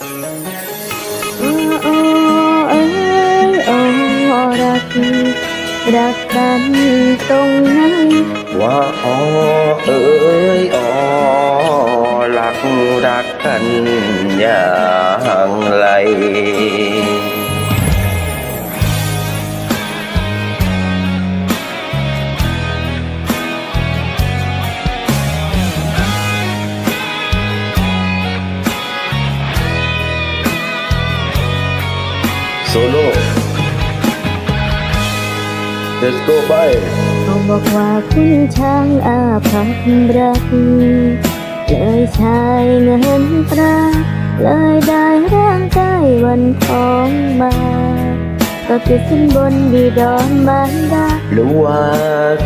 รักรักกันตรงนั้น ว่าอ๋อเอ้ยอ๋อรักรักกันอย่างไร โซโล่ Let's go by เขาบอกว่าคุณช่างอาภัพรัก เลยใช้เงินตรา เลยได้ร่างกายวันทองมาก็ติดสินบนดีดอนบานดาหรือว่า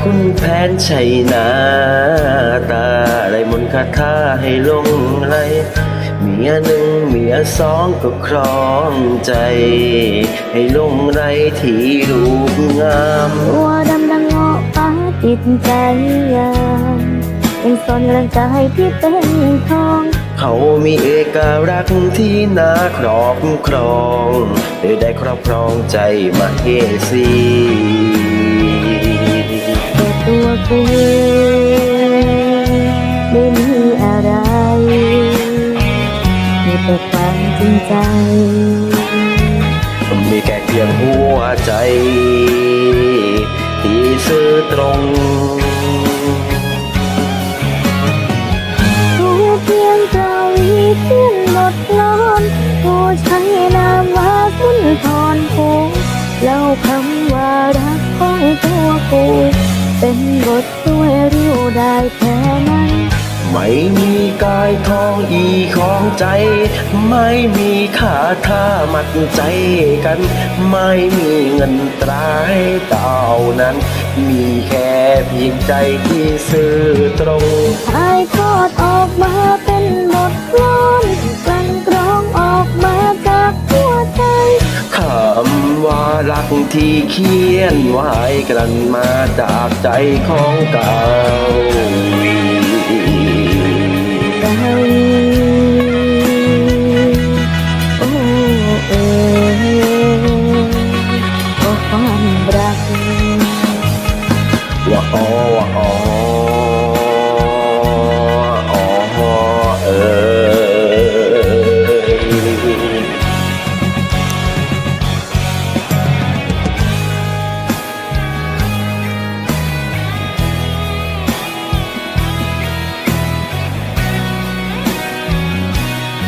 คุณแผนใช่หน้าตาไรมนต์คาถาให้หลงไหล เมียหนึ่งเมียสองก็ครองใจ ให้หลงไหลที่รูปงามตัวดำดังเงาะป้าจิตใจงามยังซ่อนร่างกายที่เป็นทองเขามีเอกลักษณ์ที่น่าครอบครองเลยได้ครอบครองใจมาเฮสี มีแค่เพียงหัวใจที่ซื่อตรงผู้เพียงเจ้าอีขึ้นหมดล้อนผู้ใช้นามว่าสุนทรภูเล่าคำว่ารักของตัวกู เป็นบทช่วยรู้ได้แค่นั้น ไม่มีกายทองอีของใจ ไม่มีขาท่ามัดใจกัน ไม่มีเงินตราให้เต่านั้น มีแค่เพียงใจที่ซื่อตรงถ่ายทอดออกมาเป็นบทกลอนกลั่นกรองออกมาจากหัวใจคำว่ารักที่เขียนไว้กลันมาจากใจของเก่า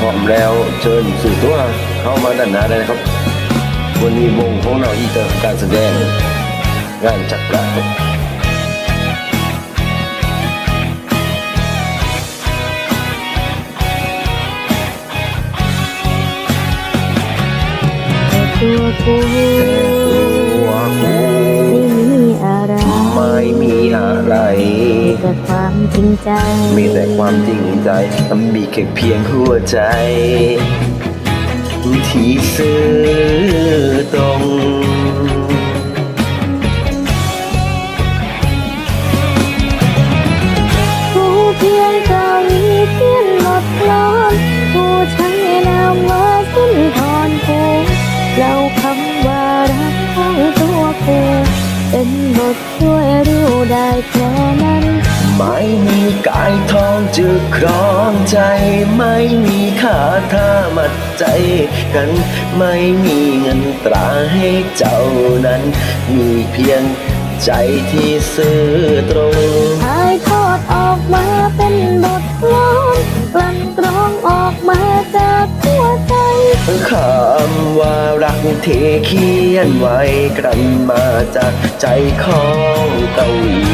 ร้อมแล้วเชิญสู่ตัวเข้ามาด้านหน้าได้นะครับ วันนี้วงของเราอีเตอร์การแสดงงานจักรครับแต่ตัวกูตัวกูไม่มีอะไรไม่มีอะไรมีแต่ความ จริงใจ มีแต่ความจริงใจมีแค่เพียงหัวใจ ที่ซื้อ ช่วยรู้ได้แค่นั้น ไม่มีกายทองจะครองใจ ไม่มีขาท่ามัดใจกัน ไม่มีเงินตราให้เจ้านั้น มีเพียงใจที่ซื่อตรงถ่ายทอดออกมาเป็น คำว่ารักที่เขียนไว้กลันมาจากใจของเกาหลี